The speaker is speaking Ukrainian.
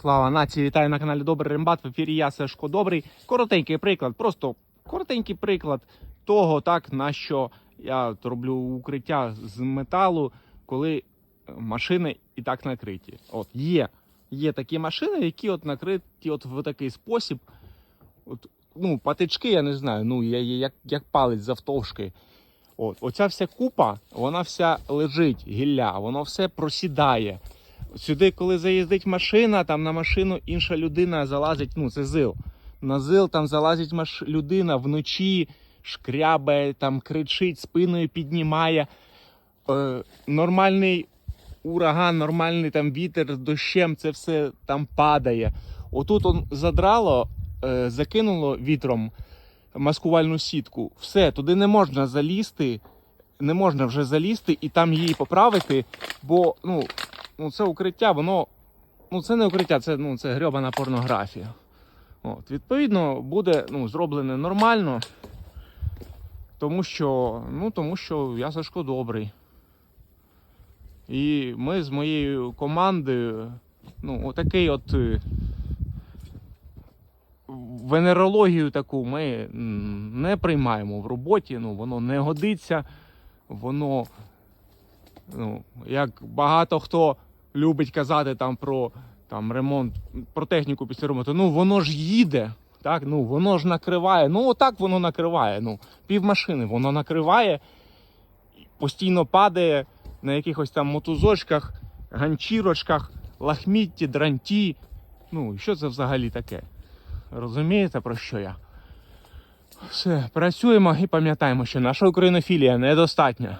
Слава нації, вітаю на каналі Добрий Рембат. В ефірі я Сашко Добрий. Коротенький приклад, просто коротенький приклад того, так на що я роблю укриття з металу, коли машини і так накриті. От є, є такі машини, які от накриті от в такий спосіб. От, ну, патички, я не знаю, ну я, я- як, як палець завтовшки. От, оця вся купа, вона вся лежить, гілля, воно все просідає. Сюди, коли заїздить машина, там на машину інша людина залазить, ну це зил. На зил там залазить маш... людина вночі, шкрябає, там кричить, спиною піднімає. Е, нормальний ураган, нормальний там вітер з дощем, це все там падає. Отут он задрало, е, закинуло вітром маскувальну сітку. Все, туди не можна залізти, не можна вже залізти і там її поправити, бо ну, ну це укриття, воно. Ну, це не укриття, це, ну, це грьобана порнографія. От, відповідно, буде ну, зроблене нормально, тому що, ну, тому що я Сашко добрий. І ми з моєю командою, ну, отакий от е, венерологію таку ми не приймаємо в роботі, ну, воно не годиться, воно, ну, як багато хто любить казати там про там, ремонт, про техніку після ремонту, ну воно ж їде. Так, ну воно ж накриває. Ну отак воно накриває. Ну, півмашини воно накриває, постійно падає на якихось там мотузочках, ганчірочках, лахмітті, дранті. Ну, що це взагалі таке? Розумієте, про що я? Все, працюємо і пам'ятаємо, що наша українофілія недостатня.